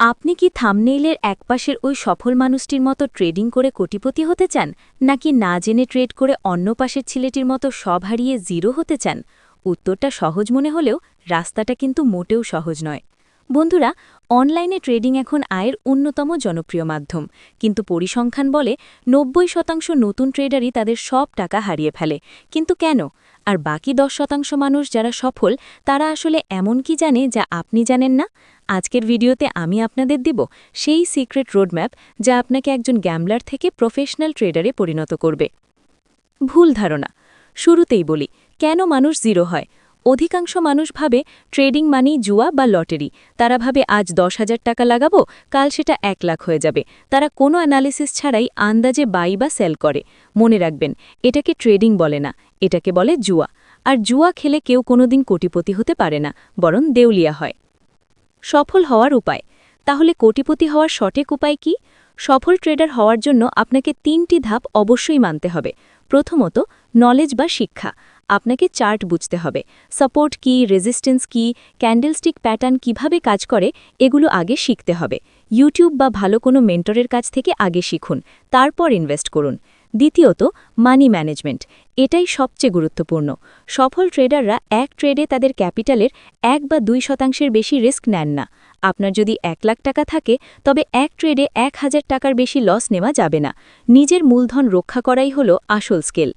আপনি কি থামনেইলের একপাশের ওই সফল মানুষটির মতো ট্রেডিং করে কোটিপতি হতে চান, নাকি না জেনে ট্রেড করে অন্য পাশের ছেলেটির মতো সব হারিয়ে জিরো হতে চান? উত্তরটা সহজ মনে হলেও রাস্তাটা কিন্তু মোটেও সহজ নয়। বন্ধুরা, অনলাইনে ট্রেডিং এখন আয়ের অন্যতম জনপ্রিয় মাধ্যম। কিন্তু পরিসংখ্যান বলে নব্বই শতাংশ নতুন ট্রেডারই তাদের সব টাকা হারিয়ে ফেলে। কিন্তু কেন? আর বাকি দশ শতাংশ মানুষ যারা সফল, তারা আসলে এমন কি জানে যা আপনি জানেন না? আজকের ভিডিওতে আমি আপনাদের দিব সেই সিক্রেট রোডম্যাপ যা আপনাকে একজন গ্যামলার থেকে প্রফেশনাল ট্রেডারে পরিণত করবে। ভুল ধারণা। শুরুতেই বলি, কেন মানুষ জিরো হয়? অধিকাংশ মানুষ ভাবে ট্রেডিং মানেই জুয়া বা লটারি। তারা ভাবে, আজ দশ হাজার টাকা লাগাবো, কাল সেটা এক লাখ হয়ে যাবে। তারা কোনো অ্যানালিসিস ছাড়াই আন্দাজে বাই বা সেল করে। মনে রাখবেন, এটাকে ট্রেডিং বলে না, এটাকে বলে জুয়া। আর জুয়া খেলে কেউ কোনোদিন কোটিপতি হতে পারে না, বরং দেউলিয়া হয়। সফল হওয়ার উপায়। তাহলে কোটিপতি হওয়ার সঠিক উপায় কি? সফল ট্রেডার হওয়ার জন্য আপনাকে তিনটি ধাপ অবশ্যই মানতে হবে। প্রথমত নলেজ বা শিক্ষা। আপনাকে চার্ট বুঝতে হবে। সাপোর্ট কি রেজিস্ট্যান্স কি ক্যান্ডেলস্টিক প্যাটার্ন কীভাবে কাজ করে, এগুলো আগে শিখতে হবে। ইউটিউব বা ভালো কোনো মেন্টরের কাছ থেকে আগে শিখুন। তারপর ইনভেস্ট করুন। দ্বিতীয়ত মানি ম্যানেজমেন্ট এটাই সবচেয়ে গুরুত্বপূর্ণ। সফল ট্রেডাররা এক ট্রেডে তাদের ক্যাপিটালের এক বা দুই শতাংশের বেশি রিস্ক নেন না। আপনার যদি এক লাখ টাকা থাকে, তবে এক ট্রেডে এক হাজার টাকার বেশি লস নেওয়া যাবে না। নিজের মূলধন রক্ষা করাই হল আসল স্কেল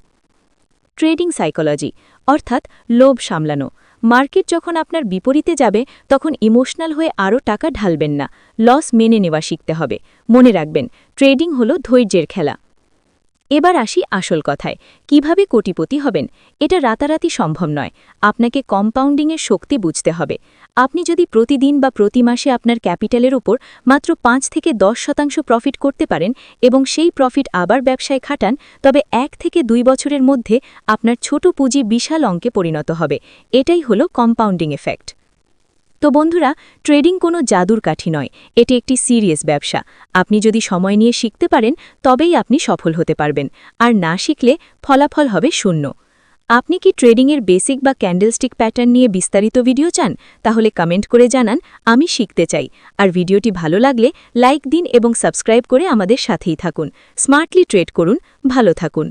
ট্রেডিং সাইকোলজি অর্থাৎ লোভ সামলানো। মার্কেট যখন আপনার বিপরীতে যাবে, তখন ইমোশনাল হয়ে আরও টাকা ঢালবেন না। লস মেনে নেওয়া শিখতে হবে। মনে রাখবেন ট্রেডিং হল ধৈর্যের খেলা। এবার আসি আসল কথায়। কীভাবে কোটিপতি হবেন? এটা রাতারাতি সম্ভব নয়। আপনাকে কম্পাউন্ডিংয়ের শক্তি বুঝতে হবে। আপনি যদি প্রতিদিন বা প্রতি মাসে আপনার ক্যাপিটালের উপর মাত্র পাঁচ থেকে দশ শতাংশ প্রফিট করতে পারেন এবং সেই প্রফিট আবার ব্যবসায় খাটান, তবে এক থেকে দুই বছরের মধ্যে আপনার ছোট পুঁজি বিশাল অঙ্কে পরিণত হবে। এটাই হলো কম্পাউন্ডিং এফেক্ট। তো বন্ধুরা, ট্রেডিং কোনো জাদুর কাঠি নয়, এটি একটি সিরিয়াস ব্যবসা। আপনি যদি সময় নিয়ে শিখতে পারেন, তবেই আপনি সফল হতে পারবেন। আর না শিখলে ফলাফল হবে শূন্য। আপনি কি ট্রেডিংয়ের বেসিক বা ক্যান্ডেলস্টিক প্যাটার্ন নিয়ে বিস্তারিত ভিডিও চান? তাহলে কমেন্ট করে জানান, আমি শিখতে চাই। আর ভিডিওটি ভালো লাগলে লাইক দিন এবং সাবস্ক্রাইব করে আমাদের সাথেই থাকুন। স্মার্টলি ট্রেড করুন, ভালো থাকুন।